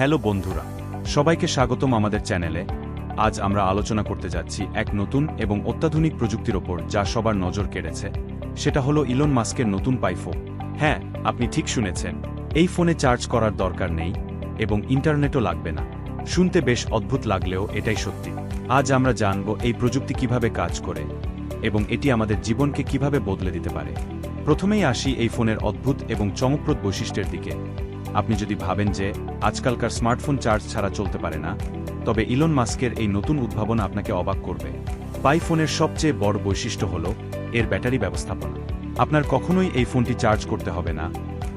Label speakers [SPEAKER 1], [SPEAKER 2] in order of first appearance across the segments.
[SPEAKER 1] Hello বন্ধুরা, সবাইকে স্বাগতম আমাদের চ্যানেলে। আজ আমরা আলোচনা করতে যাচ্ছি এক নতুন এবং অত্যাধুনিক প্রযুক্তির ওপর যা সবার নজর কেড়েছে। সেটা হলো ইলন মাস্কের নতুন পাইফো হ্যাঁ আপনি ঠিক শুনেছেন, এই ফোনে চার্জ করার দরকার নেই এবং ইন্টারনেটও লাগবে না। শুনতে বেশ অদ্ভুত লাগলেও এটাই সত্যি। আজ আমরা জানব এই প্রযুক্তি কীভাবে কাজ করে এবং এটি আমাদের জীবনকে কীভাবে বদলে দিতে পারে। প্রথমেই আসি এই ফোনের অদ্ভুত এবং চমকপ্রদ বৈশিষ্ট্যের দিকে। আপনি যদি ভাবেন যে আজকালকার স্মার্টফোন চার্জ ছাড়া চলতে পারে না, তবে ইলন মাস্কের এই নতুন উদ্ভাবন আপনাকে অবাক করবে। পাই ফোনের সবচেয়ে বড় বৈশিষ্ট্য হল এর ব্যাটারি ব্যবস্থাপনা। আপনার কখনোই এই ফোনটি চার্জ করতে হবে না,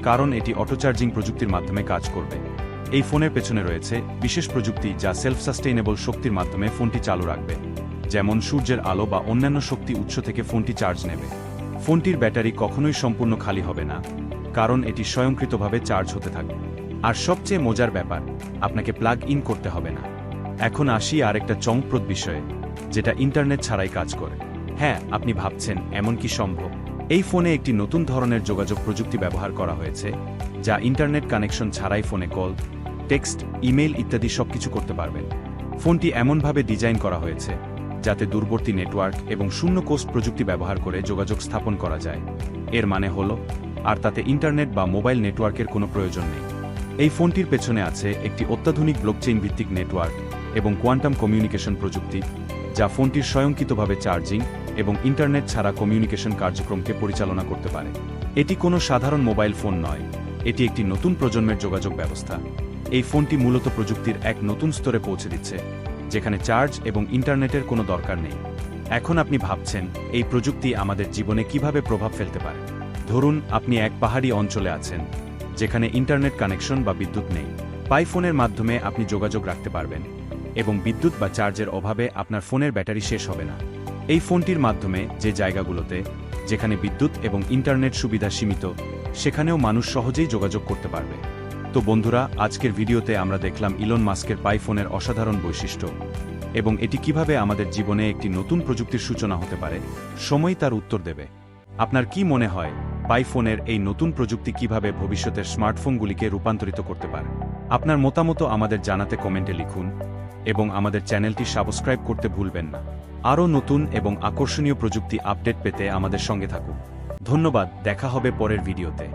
[SPEAKER 1] কারণ এটি অটো চার্জিং প্রযুক্তির মাধ্যমে কাজ করবে। এই ফোনের পেছনে রয়েছে বিশেষ প্রযুক্তি যা সেলফ সাস্টেইনেবল শক্তির মাধ্যমে ফোনটি চালু রাখবে, যেমন সূর্যের আলো বা অন্যান্য শক্তি উৎস থেকে ফোনটি চার্জ নেবে। ফোনটির ব্যাটারি কখনোই সম্পূর্ণ খালি হবে না। কারণ এটি স্বয়ংক্রিয়ভাবে চার্জ হতে থাকে। আর সবচেয়ে মজার ব্যাপার, আপনাকে প্লাগ ইন করতে হবে না। এখন আসি আর একটা চমকপ্রদ বিষয়ে, যেটা ইন্টারনেট ছাড়াই কাজ করে। হ্যাঁ আপনি ভাবছেন, এমন কি সম্ভব? এই ফোনে একটি নতুন ধরনের যোগাযোগ প্রযুক্তি ব্যবহার করা হয়েছে, যা ইন্টারনেট কানেকশন ছাড়াই ফোনে কল, টেক্সট, ইমেইল ইত্যাদি সবকিছু করতে পারবেন। ফোনটি এমনভাবে ডিজাইন করা হয়েছে যাতে দূরবর্তী নেটওয়ার্ক এবং শূন্য কোস্ট প্রযুক্তি ব্যবহার করে যোগাযোগ স্থাপন করা যায়। এর মানে হল, আর তাতে ইন্টারনেট বা মোবাইল নেটওয়ার্কের কোনো প্রয়োজন নেই। এই ফোনটির পেছনে আছে একটি অত্যাধুনিক ব্লকচেইন ভিত্তিক নেটওয়ার্ক এবং কোয়ান্টাম কমিউনিকেশন প্রযুক্তি, যা ফোনটির স্বয়ংক্রিয়ভাবে চার্জিং এবং ইন্টারনেট ছাড়া কমিউনিকেশন কার্যক্রমকে পরিচালনা করতে পারে। এটি কোনো সাধারণ মোবাইল ফোন নয়, এটি একটি নতুন প্রজন্মের যোগাযোগ ব্যবস্থা। এই ফোনটি মূলত প্রযুক্তির এক নতুন স্তরে পৌঁছে দিচ্ছে। যেখানে চার্জ এবং ইন্টারনেটের কোনো দরকার নেই। এখন আপনি ভাবছেন, এই প্রযুক্তি আমাদের জীবনে কীভাবে প্রভাব ফেলতে পারে? ধরুন, আপনি এক পাহাড়ি অঞ্চলে আছেন, যেখানে ইন্টারনেট কানেকশন বা বিদ্যুৎ নেই। পাইফোনের মাধ্যমে আপনি যোগাযোগ রাখতে পারবেন এবং বিদ্যুৎ বা চার্জের অভাবে আপনার ফোনের ব্যাটারি শেষ হবে না। এই ফোনটির মাধ্যমে যে জায়গাগুলোতে, যেখানে বিদ্যুৎ এবং ইন্টারনেট সুবিধা সীমিত, সেখানেও মানুষ সহজেই যোগাযোগ করতে পারবে। তো বন্ধুরা, আজকের ভিডিওতে আমরা দেখলাম ইলন মাস্কের পাইফোনের অসাধারণ বৈশিষ্ট্য এবং এটি কীভাবে আমাদের জীবনে একটি নতুন প্রযুক্তির সূচনা হতে পারে সময় তার উত্তর দেবে। আপনার কি মনে হয় পাইফোনের এই নতুন প্রযুক্তি কীভাবে ভবিষ্যতের স্মার্টফোনগুলিকে রূপান্তরিত করতে পারে? আপনার মতামত আমাদের জানাতে কমেন্টে লিখুন এবং আমাদের চ্যানেলটি সাবস্ক্রাইব করতে ভুলবেন না। আরও নতুন এবং আকর্ষণীয় প্রযুক্তি আপডেট পেতে আমাদের সঙ্গে থাকুন। ধন্যবাদ, দেখা হবে পরের ভিডিওতে।